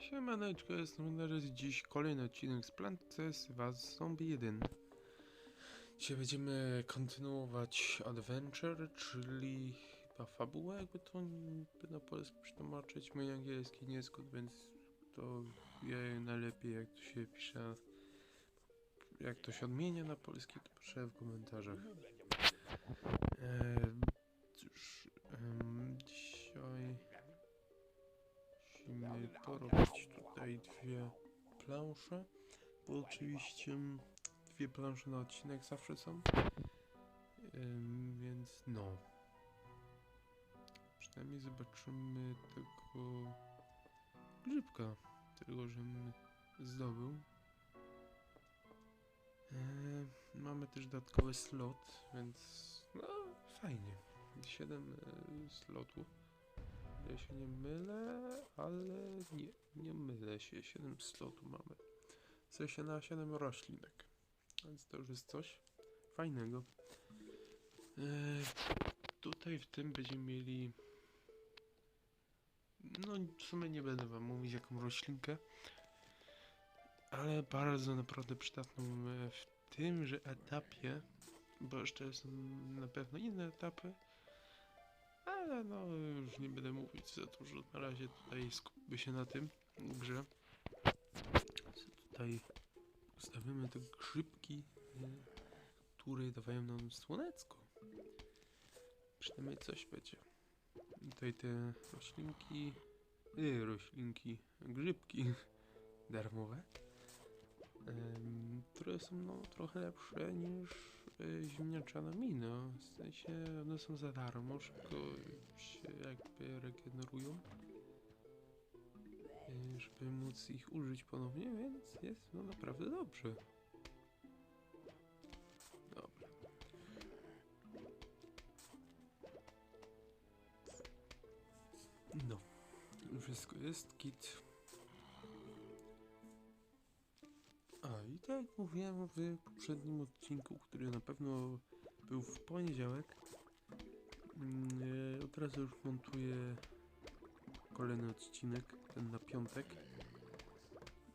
Siemaneczko, jestem teraz dziś kolejny odcinek z Plant vs. Was Zombie 1. Dzisiaj będziemy kontynuować Adventure, czyli chyba fabułę, jakby to na polski przetłumaczyć. Mój angielski nie jest więc to wie najlepiej jak to się pisze, jak to się odmienia na polski, to proszę w komentarzach. Eee, porobić tutaj dwie plansze, bo oczywiście mm, dwie plansze na odcinek zawsze są, więc no. Przynajmniej zobaczymy tego grzybka, którego żem zdobył. Mamy też dodatkowy slot, więc no fajnie. 7 e, slotów. Ja się nie mylę, ale nie, nie mylę się. 7 slotów mamy. W sensie na 7 roślinek. Więc to już jest coś fajnego. E, tutaj w tym będziemy mieli. No, w sumie nie będę wam mówić jaką roślinkę. Ale bardzo naprawdę przydatną w tymże etapie. Bo jeszcze są na pewno inne etapy. Ale no, już nie będę mówić za dużo. Na razie tutaj skupmy się na tym grze. Tutaj ustawimy te grzybki, y, które dawają nam słonecko. Przynajmniej coś będzie. Tutaj te roślinki, y, roślinki, grzybki darmowe. Które są no, trochę lepsze niż y, ziemniaczana mina. W sensie one są za darmo, szybko się jakby regenerują. Y, żeby móc ich użyć ponownie, więc jest no naprawdę dobrze. No, wszystko jest kit. Jak mówiłem w poprzednim odcinku, który na pewno był w poniedziałek, mm, e, od razu już montuję kolejny odcinek, ten na piątek.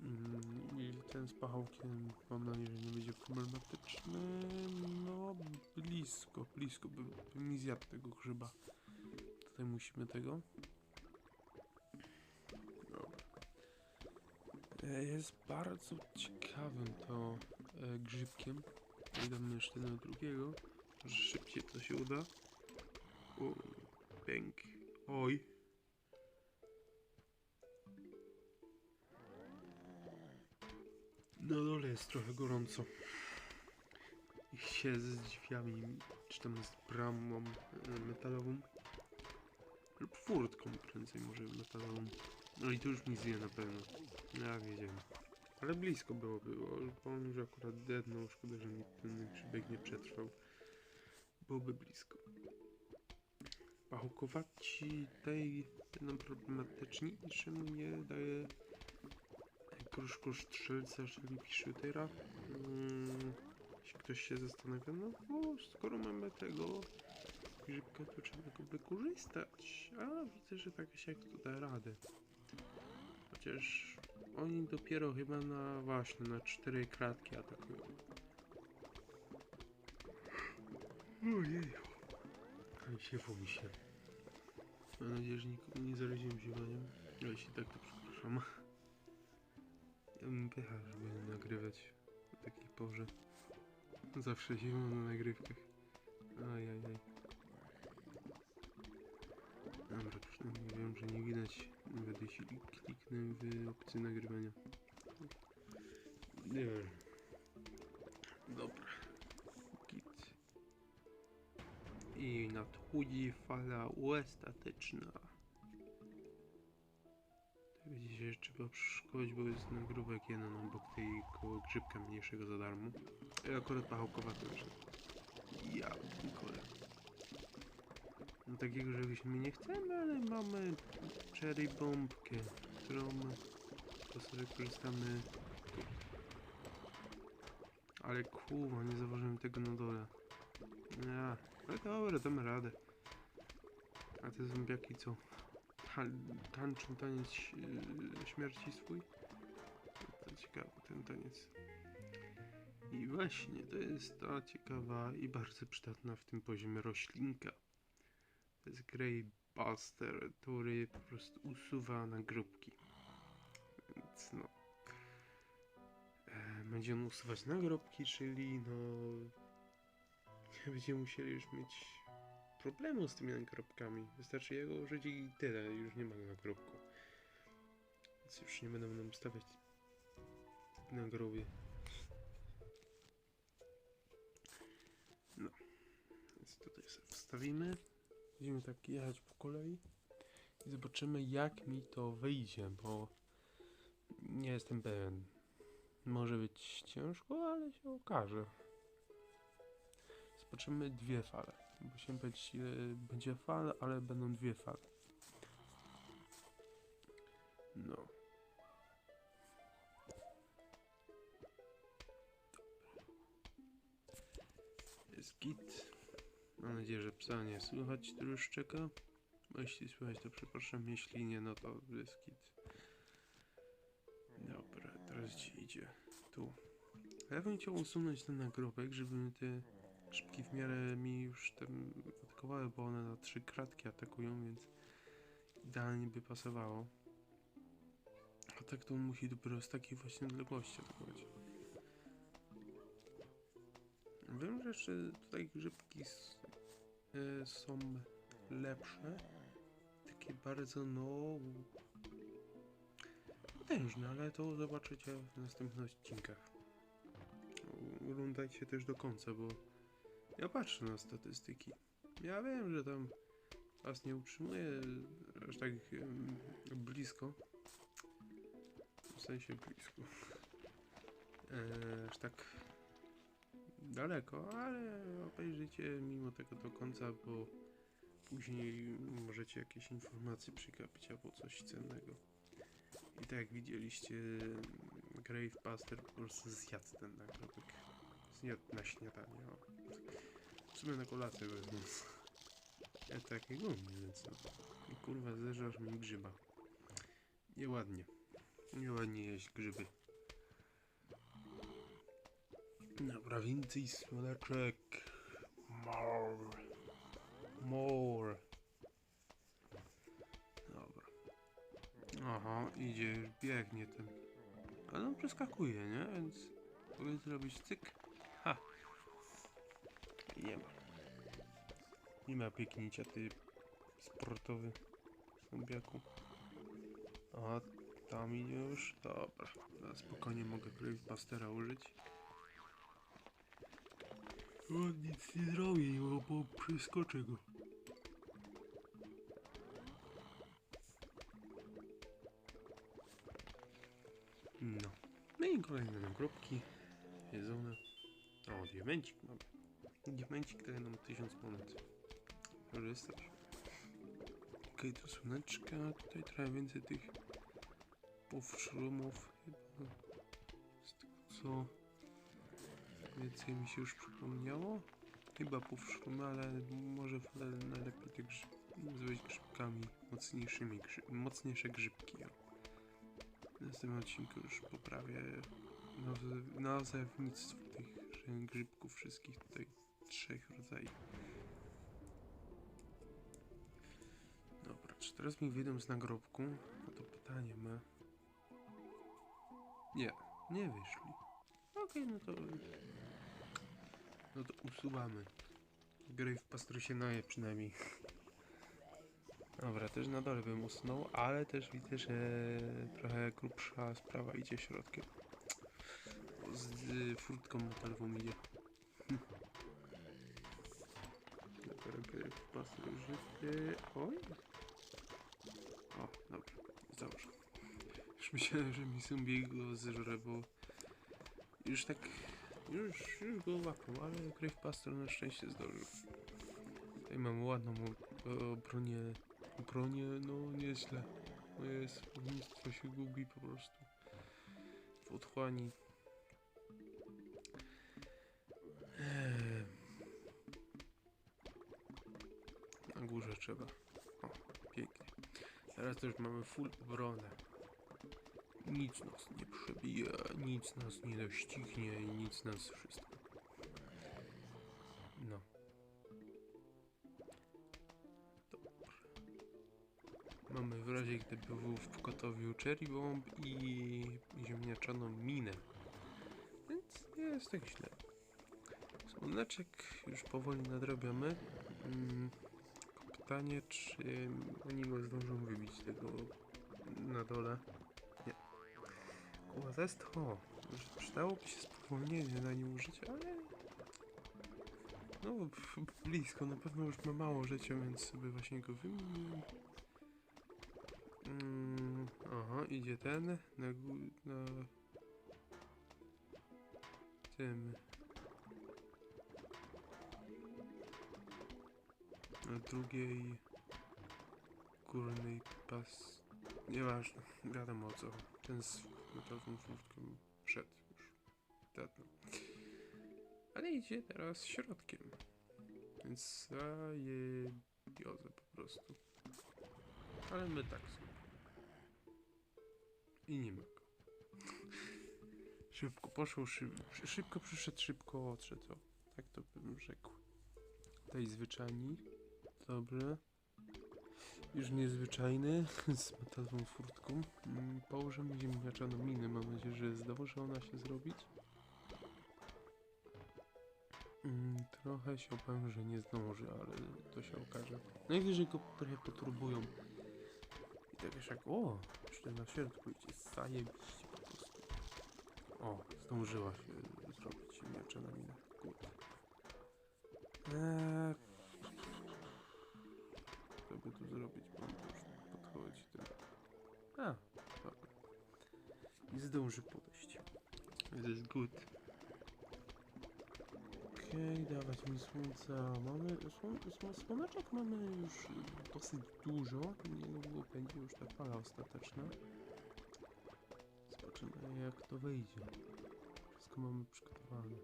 Mm, I ten z pachołkiem mam nadzieję, że nie będzie problematyczny. No, blisko, blisko by, by mi zjadł tego grzyba. Tutaj musimy tego. Jest bardzo ciekawym to e, grzybkiem. Damy jeszcze na drugiego. Może szybciej to się uda. O, pęk. Oj. Na dole jest trochę gorąco. I się z drzwiami, czy tam z bramą e, metalową. Lub furtką prędzej może metalową. No i to już mi zje na pewno. No Ja wiedziałem. Ale blisko było, było. On już akurat dednął. Szkoda, że mi ten grzybek nie przetrwał. Byłoby blisko. Pachokowaci tej będą problematyczni, czemu nie daje kruszko strzelca, czyli piszutera. Hmm, jeśli ktoś się zastanawia, no bo skoro mamy tego grzybka, to trzeba go wykorzystać. A widzę, że tak się jak to da radę. Chociaż oni dopiero chyba na właśnie na cztery kratki atakują. Ojej. Ale się mi się. Mam nadzieję, że nikogo nie zaraziłem ziemaniem. A jeśli tak, to przepraszam. Ja bym pychał, żeby nagrywać o takiej porze. Zawsze zimą na nagrywkach. Ajajaj. Dobra, przynajmniej wiem, że nie widać nawet jeśli kliknę w opcję nagrywania. Nie wiem. Dobra. Git. I nadchodzi fala ostateczna. Tak widzicie, że trzeba przeszkodzić, bo jest nagrobek jeden obok tej koło grzybka mniejszego za darmo. I akurat pachołkowaty wyszedł. Ja, Nikole. No takiego żebyśmy nie chcemy, ale mamy cherry bombkę, którą to sobie korzystamy. Ale kurwa, nie zauważyłem tego na dole. Ja, ale dobra, damy radę. A te zombiaki co? tańczą taniec e, śmierci swój. To ciekawy ten taniec. I właśnie, to jest ta ciekawa i bardzo przydatna w tym poziomie roślinka. To jest Grey Buster, który po prostu usuwa nagrobki. Więc no. E, będzie on usuwać nagrobki, czyli no. Będziemy musieli już mieć problemu z tymi nagrobkami. Wystarczy jego użyć i tyle, już nie ma nagrobku. Więc już nie będą nam stawiać na grobie. No. Więc tutaj sobie wstawimy. Będziemy tak jechać po kolei i zobaczymy jak mi to wyjdzie, bo nie jestem pewien. Może być ciężko, ale się okaże. Zobaczymy dwie fale. Musimy być, ile będzie fal, ale będą dwie fale. No. Jest git. Mam nadzieję, że psa nie słychać, czeka. Bo jeśli słychać, to przepraszam. Jeśli nie, no to git. Dobra, teraz gdzie idzie? Tu. Ja bym chciał usunąć ten nagrobek, żeby te szybki w miarę mi już tam atakowały, bo one na trzy kratki atakują, więc idealnie by pasowało. A tak to musi dopiero z takiej właśnie odległości atakować. Wiem, że jeszcze tutaj grzybki e, są lepsze. Takie bardzo, no... Potężne, ale to zobaczycie w następnych odcinkach. Oglądajcie też do końca, bo ja patrzę na statystyki. Ja wiem, że tam was nie utrzymuje aż tak em, blisko. W sensie blisko. E, aż tak daleko, ale obejrzyjcie mimo tego do końca, bo później możecie jakieś informacje przegapić albo coś cennego. I tak jak widzieliście, Grave Buster po prostu zjadł ten nagrobek. Zjadł na śniadanie. O. W sumie na kolację wezmę. Ja takiego mnie, no. I kurwa zeżarz mi grzyba. Nieładnie. Nieładnie jeść grzyby. Dobra, więcej słoneczek. More. More. Dobra. Aha, idzie, już biegnie ten. Ale on przeskakuje, nie? Więc mogę zrobić cyk. Ha. Nie ma. Nie ma pieknięcia, ty sportowy zombiaku. A tam idzie już. Dobra. Na spokojnie mogę Gravebustera użyć. O, nic nie zrobię, bo, bo przeskoczę go. No. No i kolejne nagrobki. Jedzone. O, diamencik mamy. Diamencik daje nam 1000 monet. Korzystać. Okej, tu słoneczka. Tutaj trochę więcej tych powszrumów. Z tego co więcej mi się już przypomniało. Chyba powszrumy, ale może najlepiej te grzyb nazwać grzybkami mocniejszymi. Grzy mocniejsze grzybki. W następnym odcinku już poprawię naze- nazewnictwo tych grzybków wszystkich tutaj trzech rodzajów. Dobra, czy teraz mi wyjdą z nagrobku? No to pytanie ma. Nie, nie wyszli. Okej, no to... No to usuwamy. Grave Pastor się naje przynajmniej. Dobra, też na dole bym usunął, ale też widzę, że trochę grubsza sprawa idzie środkiem. Z furtką metalową idzie. Hm. Dobra, Pastor żyty. Oj. O, dobra, zdążę. Już myślałem, że mi zombie go zeżre, bo już tak, już, już go łapią, ale Grave Pastor na szczęście zdążył. Tutaj mam ładną bronię, bronię, no nieźle. Moje słownictwo się gubi po prostu. W otchłani. Eee. Na górze trzeba. O, pięknie. Teraz to już mamy full obronę. Nic nas nie przebije, nic nas nie doścignie nic nas wszystko. No. Mamy w razie gdyby był w gotowiu cherry bomb i ziemniaczaną minę. Więc nie jest tak źle. Słoneczek już powoli nadrabiamy. Mm, pytanie, czy oni go zdążą wybić tego na dole. Zest, o, może przydałoby się spowolnienie na nim użyć, ale... No, blisko, na pewno już ma mało życia, więc sobie właśnie go wymienię. Mm, aha, idzie ten, na, na tym... Na drugiej górnej pas... Nieważne, wiadomo o co. Ten z metalową furtką wszedł już. Dawno. Ale idzie teraz środkiem. Więc zajebiozę po prostu. Ale my tak sobie. I nie ma go. Szybko poszło, szyb, szybko przyszedł, szybko odszedł. Tak to bym rzekł. Tutaj zwyczajni. Dobrze. Już niezwyczajny, z metalową furtką. Mm, Położymy ziemniaczaną minę, mam nadzieję, że zdąży ona się zrobić. Mm, Trochę się obawiam, że nie zdąży, ale to się okaże. Najwyżej go trochę poturbują. I tak już jak, o, jeszcze na środku idzie, zajebiście po prostu. O, zdążyła się zrobić ziemniaczana mina. Good. Eee, zrobić, bo już podchodzi ten. A, dobra. I zdąży podejść. This is good. Okej, dawać mi słońca. Mamy, słon, słon, słoneczek mamy już dosyć dużo. Niedługo będzie już ta fala ostateczna. Zobaczymy jak to wyjdzie. Wszystko mamy przygotowane.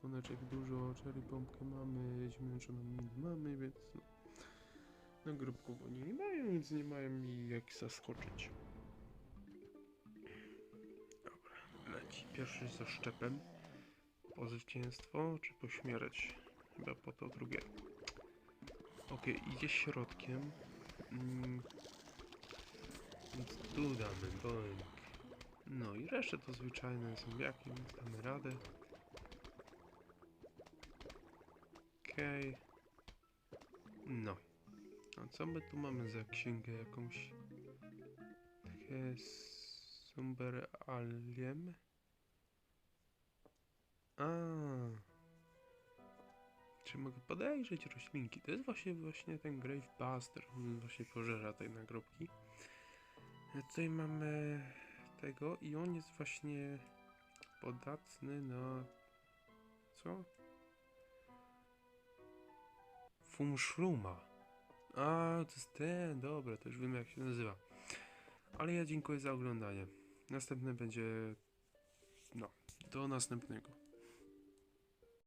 Słoneczek dużo, cherry pompkę mamy, ziemniaczaną minę mamy, więc no. Nagrobków oni nie mają, więc nie mają mi jak zaskoczyć. Dobra, leci. Pierwszy ze szczepem. Po zwycięstwo, czy po śmierć? Chyba po to drugie. Okej, idzie środkiem. Mm. Więc tu damy boink. No i resztę to zwyczajne zombiaki, więc damy radę. Okej. No. A co my tu mamy za księgę jakąś? Takie Sumber Aliem? A. Czy mogę podejrzeć roślinki? To jest właśnie właśnie ten Grave Buster. On właśnie pożera te nagrobki. A Tutaj mamy tego i on jest właśnie podatny na co? Fumshruma. A, to jest ten, dobra, to już wiem jak się nazywa. Ale ja dziękuję za oglądanie. Następne będzie. No, do następnego.